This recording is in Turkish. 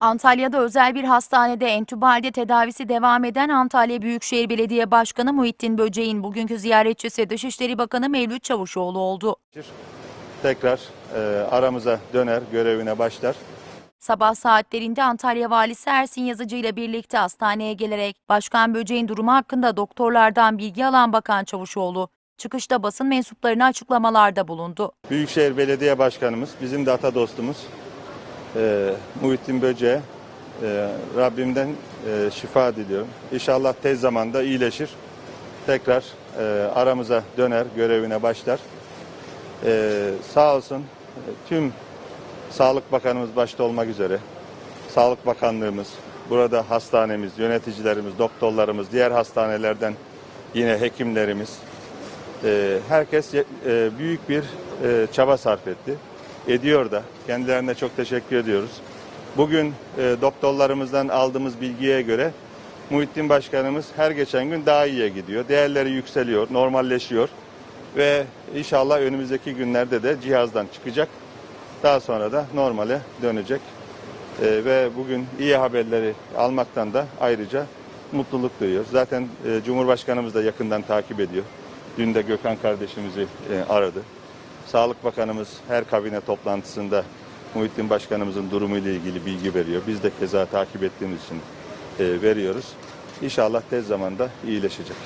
Antalya'da özel bir hastanede entübe halde tedavisi devam eden Antalya Büyükşehir Belediye Başkanı Muhittin Böceğin bugünkü ziyaretçisi Dışişleri Bakanı Mevlüt Çavuşoğlu oldu. tekrar e, aramıza döner, görevine başlar. Sabah saatlerinde Antalya Valisi Ersin Yazıcı ile birlikte hastaneye gelerek Başkan Böceğin durumu hakkında doktorlardan bilgi alan Bakan Çavuşoğlu, çıkışta basın mensuplarına açıklamalarda bulundu. Büyükşehir Belediye Başkanımız, bizim de ata dostumuz e, Muhittin Böce'ye e, Rabbimden e, şifa diliyorum. İnşallah tez zamanda iyileşir. Tekrar e, aramıza döner, görevine başlar. E, sağ olsun e, tüm Sağlık Bakanımız başta olmak üzere, Sağlık Bakanlığımız, burada hastanemiz, yöneticilerimiz, doktorlarımız, diğer hastanelerden yine hekimlerimiz, e, herkes e, büyük bir e, çaba sarf etti. Ediyor da. Kendilerine çok teşekkür ediyoruz. Bugün e, doktorlarımızdan aldığımız bilgiye göre Muhittin Başkanımız her geçen gün daha iyiye gidiyor. Değerleri yükseliyor, normalleşiyor ve inşallah önümüzdeki günlerde de cihazdan çıkacak. Daha sonra da normale dönecek. E, ve bugün iyi haberleri almaktan da ayrıca mutluluk duyuyoruz. Zaten e, Cumhurbaşkanımız da yakından takip ediyor. Dün de Gökhan kardeşimizi e, aradı. Sağlık Bakanımız her kabine toplantısında Muhittin Başkanımızın durumu ile ilgili bilgi veriyor. Biz de keza takip ettiğimiz için e, veriyoruz. İnşallah tez zamanda iyileşecek.